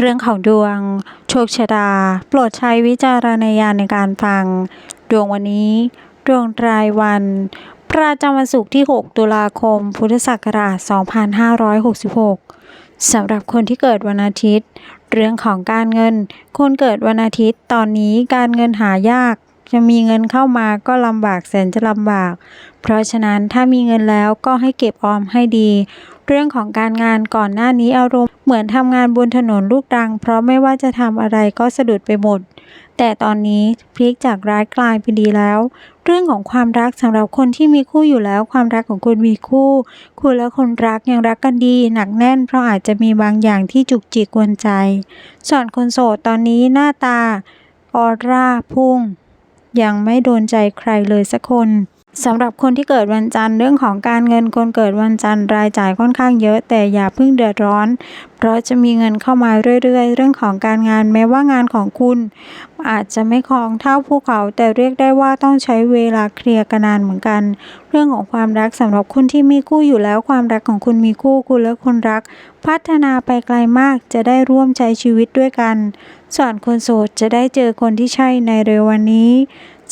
เรื่องของดวง โชคชะตา โปรดใช้วิจารณญาณในการฟัง ดวงวันนี้ ดวงรายวัน ประจำวันศุกร์ที่ 6 ตุลาคม พุทธศักราช 2566 สำหรับคนที่เกิดวันอาทิตย์ เรื่องของการเงิน คนเกิดวันอาทิตย์ตอนนี้การเงินหายาก จะมีเงินเข้ามาก็ลำบากแสนจะลำบาก เพราะฉะนั้นถ้ามีเงินแล้วก็ให้เก็บออมให้ดี เรื่องของการงานก่อนหน้านี้อารมณ์เหมือนทำงานบนถนนลูกรัง เพราะไม่ว่าจะทำอะไรก็สะดุดไปหมด แต่ตอนนี้พลิกจากร้ายกลายเป็นดีแล้ว เรื่องของความรักสำหรับคนที่มีคู่อยู่แล้ว ความรักของคุณมีคู่ คุณและคนรักยังรักกันดี หนักแน่น เพราะอาจจะมีบางอย่างที่จุกจิกกวนใจ ส่วนคนโสดตอนนี้หน้าตาออร่าพุ่ง ยังไม่โดนใจใครเลยสักคน สำหรับคนที่เกิดวันจันทร์เรื่องของการเงินคนเกิดวันจันทร์รายจ่ายค่อนข้างเยอะ แต่อย่าเพิ่งเดือดร้อน เพราะจะมีเงินเข้ามาเรื่อย ๆ เรื่องของการงานแม้ว่างานของคุณ อาจจะไม่คล่องเท่าภูเขา แต่เรียกได้ว่าต้องใช้เวลาเคลียร์กันนานเหมือนกัน เรื่องของความรักสำหรับคนที่มีคู่อยู่แล้วความรักของคุณมีคู่คุณและคนรัก พัฒนาไปไกลมากจะได้ร่วมใช้ชีวิตด้วยกัน ส่วนคนโสดจะได้เจอคนที่ใช่ในเร็ววันนี้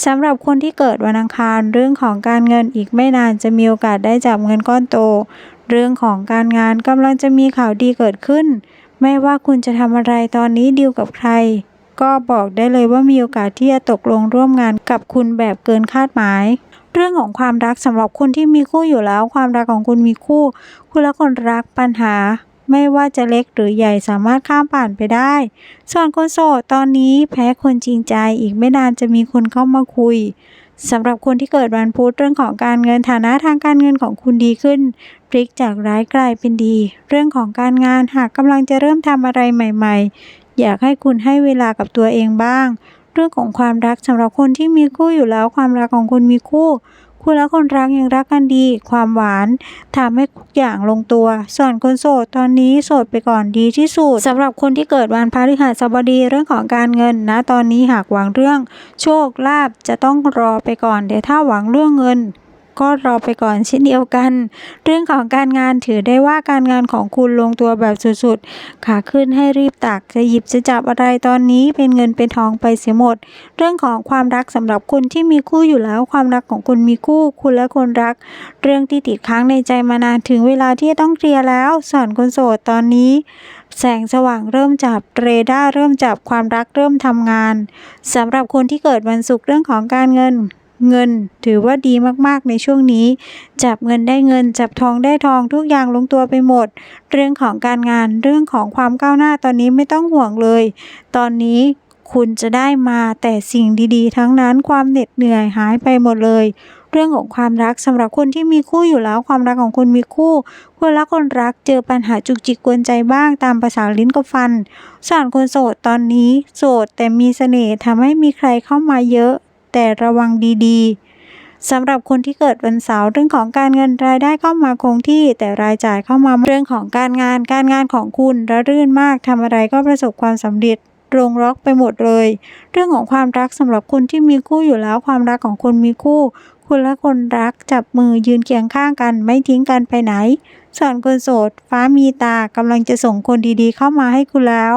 สำหรับคนที่เกิดวันอังคารเรื่องของการเงินอีกไม่นานจะมีโอกาสได้จับเงินก้อนโต เรื่องของการงานกำลังจะมีข่าวดีเกิดขึ้น ไม่ว่าคุณจะทำอะไรตอนนี้ดีลกับใคร ก็บอกได้เลยว่ามีโอกาสที่จะตกลงร่วมงานกับคุณแบบเกินคาดหมาย เรื่องของความรักสำหรับคนที่มีคู่อยู่แล้ว ความรักของคุณมีคู่ คุณและคนรักปัญหา ไม่ว่าจะเล็กหรือใหญ่สามารถข้ามผ่านไปได้ ส่วนคนโสดตอนนี้แพ้คนจริงใจอีกไม่นานจะมีคนเข้ามาคุยสำหรับคนที่เกิดวันพุธเรื่องของการเงินฐานะทางการเงินของคุณดีขึ้นพลิกจากร้ายกลายเป็นดี เรื่องของการงานหากกำลังจะเริ่มทำอะไรใหม่ ๆ อยากให้คุณให้เวลากับตัวเองบ้าง เรื่องของความรักสำหรับคนที่มีคู่อยู่แล้วความรักของคุณมีคู่ คุณและคนรักยังรักกันดี ความหวานทำให้ทุกอย่างลงตัว ส่วนคนโสดตอนนี้โสดไปก่อนดีที่สุดสำหรับคนที่เกิดวันพฤหัสบดีเรื่องของการเงินนะ ตอนนี้หากหวังเรื่อง โชคลาภจะต้องรอไปก่อนแต่ถ้าหวังเรื่องเงิน ก็รอไปก่อนเช่นเดียวกัน เรื่องของการงานถือได้ว่าการงานของคุณลงตัวแบบสุดๆ ขาขึ้นให้รีบตักจะหยิบจะจับอะไรตอนนี้เป็นเงินเป็นทองไปเสียหมด เรื่องของความรักสำหรับคนที่มีคู่อยู่แล้ว ความรักของคุณมีคู่ คุณและคนรัก เรื่องที่ติดค้างในใจมานานถึงเวลาที่ต้องเคลียร์แล้วส่วนคนโสดตอนนี้ แสงสว่างเริ่มจับเรดาร์เริ่มจับความรักเริ่มทำงานสำหรับคนที่เกิดวันศุกร์เรื่องของการเงิน เงินถือว่าดีมากๆในช่วงนี้ จับเงินได้เงิน จับทองได้ทองทุกอย่างลงตัวไปหมด เรื่องของการงานเรื่องของความก้าวหน้าตอนนี้ไม่ต้องห่วงเลย ตอนนี้คุณจะได้มาแต่สิ่งดีๆ ทั้งนั้นความเหน็ดเหนื่อยหายไปหมดเลย เรื่องของความรักสำหรับคนที่มีคู่อยู่แล้วความรักของคุณมีคู่คุณและคนรักเจอปัญหาจุกจิกกวนใจบ้างตามภาษาลิ้นกับฟันส่วนคนโสดตอนนี้ โสดแต่มีเสน่ห์ทำให้มีใครเข้ามาเยอะ แต่ระวังดีๆสำหรับคนที่เกิดวันเสาร์เรื่องของการเงินรายได้เข้ามาคงที่ แต่รายจ่ายเข้ามาเรื่องของการงาน การงานของคุณระรื่นมากทำอะไรก็ประสบความสำเร็จลงล็อกไปหมดเลย เรื่องของความรักสำหรับคนที่มีคู่อยู่แล้วความรักของคนมีคู่ คุณและคนรักจับมือยืนเคียงข้างกัน ไม่ทิ้งกันไปไหนส่วนคนโสด ฟ้ามีตากำลังจะส่งคนดีๆเข้ามาให้คุณแล้ว